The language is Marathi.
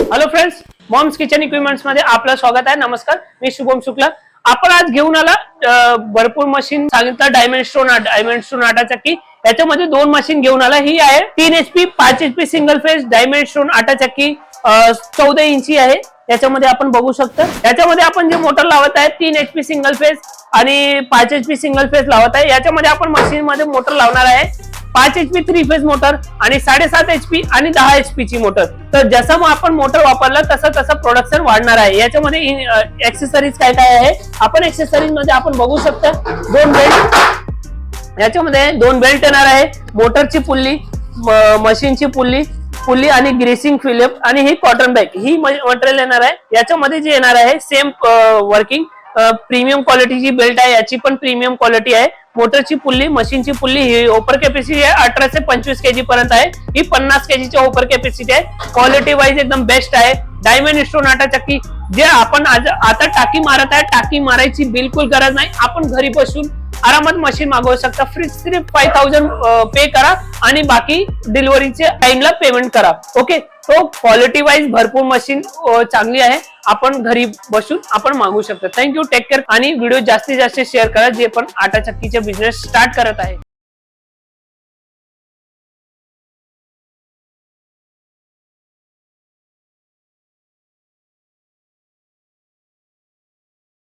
हॅलो फ्रेंड्स मॉम्स किचन इक्विपमेंट्समध्ये आपलं स्वागत आहे. नमस्कार. मी शुभम शुक्ला. आपण आज घेऊन आला भरपूर मशीन सांगितलं डायमंड स्टोन डायमंड स्टोन आटा चक्की याच्यामध्ये दोन मशीन घेऊन आला. ही आहे तीन एच पी पाच H P single phase diamond stone आटा चक्की चौदा इंची आहे. याच्यामध्ये आपण बघू शकतो. याच्यामध्ये आपण जे मोटर लावत आहे तीन एच पी सिंगल फेज आणि पाच एच पी सिंगल फेज लावत आहे. याच्यामध्ये आपण मशीन मध्ये मोटर लावणार आहे. पाच H P three phase motor आणि साडेसात एच पी आणि दहा एच पी ची मोटर तर जसं मग आपण मोटर वापरला तसं तसं प्रोडक्शन वाढणार आहे. याच्यामध्ये एक्सेसरीज काय काय आहे? आपण एक्सेसरीजमध्ये आपण बघू शकता दोन बेल्ट याच्यामध्ये दोन बेल्ट येणार आहे. मोटरची पुल्ली मशीनची पुल्ली पुल्ली आणि ग्रेसिंग फिलिप आणि ही कॉटन बॅग ही मटेरियल येणार आहे. याच्यामध्ये जे येणार आहे सेम वर्किंग प्रीमियम क्वालिटीची बेल्ट आहे याची पण प्रीमियम क्वालिटी आहे. मोटरची पुल्ली मशीनची पुल्ली ही ओपर कॅपॅसिटी आहे. अठरा ते पंचवीस केजी पर्यंत आहे. ही पन्नास केजीची ओपर कॅपॅसिटी आहे. क्वालिटी वाईज एकदम बेस्ट आहे. डायमंड स्टोन आटा चक्की जे आपण आज आता टाकी मारत आहे टाकी मारायची बिलकुल गरज नाही. आपण घरी बसून आरामात मशीन मागवू शकता. फ्री सिर्फ फाय थाउजंड पे करा आणि बाकी डिलिव्हरीचे टाइमला पेमेंट करा. ओके तो क्वालिटी वाईज भरपूर मशीन चांगली आहे. आपण घरी बसून आपण मागू शकतो. थँक्यू टेक केअर आणि व्हिडिओ जास्तीत जास्त शेअर करा. जे पण आटा चक्कीचे बिझनेस स्टार्ट करत आहे.